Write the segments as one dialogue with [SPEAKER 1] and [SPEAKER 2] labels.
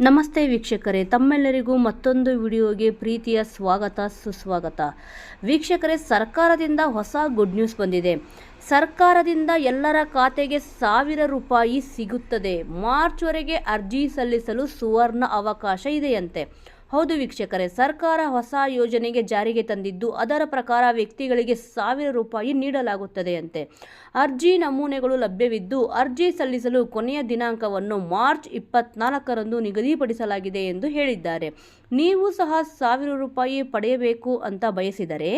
[SPEAKER 1] ನಮಸ್ತೆ ವೀಕ್ಷಕರೇ, ತಮ್ಮೆಲ್ಲರಿಗೂ ಮತ್ತೊಂದು ವಿಡಿಯೋಗೆ ಪ್ರೀತಿಯ ಸ್ವಾಗತ, ಸುಸ್ವಾಗತ. ವೀಕ್ಷಕರೇ, ಸರ್ಕಾರದಿಂದ ಹೊಸ ಗುಡ್ ನ್ಯೂಸ್ ಬಂದಿದೆ. ಸರ್ಕಾರದಿಂದ ಎಲ್ಲರ ಖಾತೆಗೆ ಸಾವಿರ ರೂಪಾಯಿ ಸಿಗುತ್ತದೆ. ಮಾರ್ಚ್ವರೆಗೆ ಅರ್ಜಿ ಸಲ್ಲಿಸಲು ಸುವರ್ಣ ಅವಕಾಶ ಇದೆಯಂತೆ. ಹೌದು ವೀಕ್ಷಕರೇ, ಸರ್ಕಾರ ಹೊಸ ಯೋಜನೆಗೆ ಜಾರಿಗೆ ತಂದಿದ್ದು ಅದರ ಪ್ರಕಾರ ವ್ಯಕ್ತಿಗಳಿಗೆ ಸಾವಿರ ರೂಪಾಯಿ ನೀಡಲಾಗುತ್ತದೆಯಂತೆ. ಅರ್ಜಿ ನಮೂನೆಗಳು ಲಭ್ಯವಿದ್ದು ಅರ್ಜಿ ಸಲ್ಲಿಸಲು ಕೊನೆಯ ದಿನಾಂಕವನ್ನು ಮಾರ್ಚ್ ಇಪ್ಪತ್ನಾಲ್ಕರಂದು ನಿಗದಿಪಡಿಸಲಾಗಿದೆ ಎಂದು ಹೇಳಿದ್ದಾರೆ. ನೀವು ಸಹ ಸಾವಿರ ರೂಪಾಯಿ ಪಡೆಯಬೇಕು ಅಂತ ಬಯಸಿದರೆ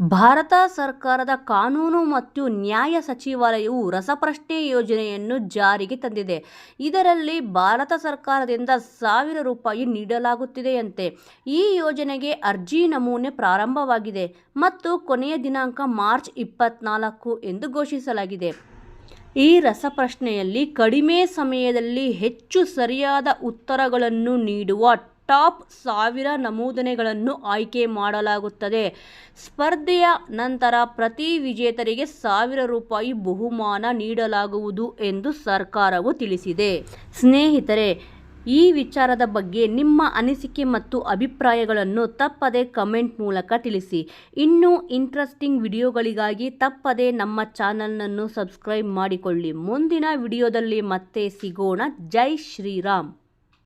[SPEAKER 1] ಭಾರತ ಸರ್ಕಾರದ ಕಾನೂನು ಮತ್ತು ನ್ಯಾಯ ಸಚಿವಾಲಯವು ರಸಪ್ರಶ್ನೆ ಯೋಜನೆಯನ್ನು ಜಾರಿಗೆ ತಂದಿದೆ. ಇದರಲ್ಲಿ ಭಾರತ ಸರ್ಕಾರದಿಂದ ಸಾವಿರ ರೂಪಾಯಿ ನೀಡಲಾಗುತ್ತಿದೆಯಂತೆ. ಈ ಯೋಜನೆಗೆ ಅರ್ಜಿ ನಮೂನೆ ಪ್ರಾರಂಭವಾಗಿದೆ ಮತ್ತು ಕೊನೆಯ ದಿನಾಂಕ ಮಾರ್ಚ್ ಇಪ್ಪತ್ನಾಲ್ಕು ಎಂದು ಘೋಷಿಸಲಾಗಿದೆ. ಈ ರಸಪ್ರಶ್ನೆಯಲ್ಲಿ ಕಡಿಮೆ ಸಮಯದಲ್ಲಿ ಹೆಚ್ಚು ಸರಿಯಾದ ಉತ್ತರಗಳನ್ನು ನೀಡುವ ಟಾಪ್ ಸಾವಿರ ನಮೂದನೆಗಳನ್ನು ಆಯ್ಕೆ ಮಾಡಲಾಗುತ್ತದೆ. ಸ್ಪರ್ಧೆಯ ನಂತರ ಪ್ರತಿ ವಿಜೇತರಿಗೆ ಸಾವಿರ ರೂಪಾಯಿ ಬಹುಮಾನ ನೀಡಲಾಗುವುದು ಎಂದು ಸರ್ಕಾರವು ತಿಳಿಸಿದೆ. ಸ್ನೇಹಿತರೆ, ಈ ವಿಚಾರದ ಬಗ್ಗೆ ನಿಮ್ಮ ಅನಿಸಿಕೆ ಮತ್ತು ಅಭಿಪ್ರಾಯಗಳನ್ನು ತಪ್ಪದೆ ಕಮೆಂಟ್ ಮೂಲಕ ತಿಳಿಸಿ. ಇನ್ನೂ ಇಂಟ್ರೆಸ್ಟಿಂಗ್ ವಿಡಿಯೋಗಳಿಗಾಗಿ ತಪ್ಪದೆ ನಮ್ಮ ಚಾನಲ್ನನ್ನು ಸಬ್ಸ್ಕ್ರೈಬ್ ಮಾಡಿಕೊಳ್ಳಿ. ಮುಂದಿನ ವಿಡಿಯೋದಲ್ಲಿ ಮತ್ತೆ ಸಿಗೋಣ. ಜೈ ಶ್ರೀರಾಮ್.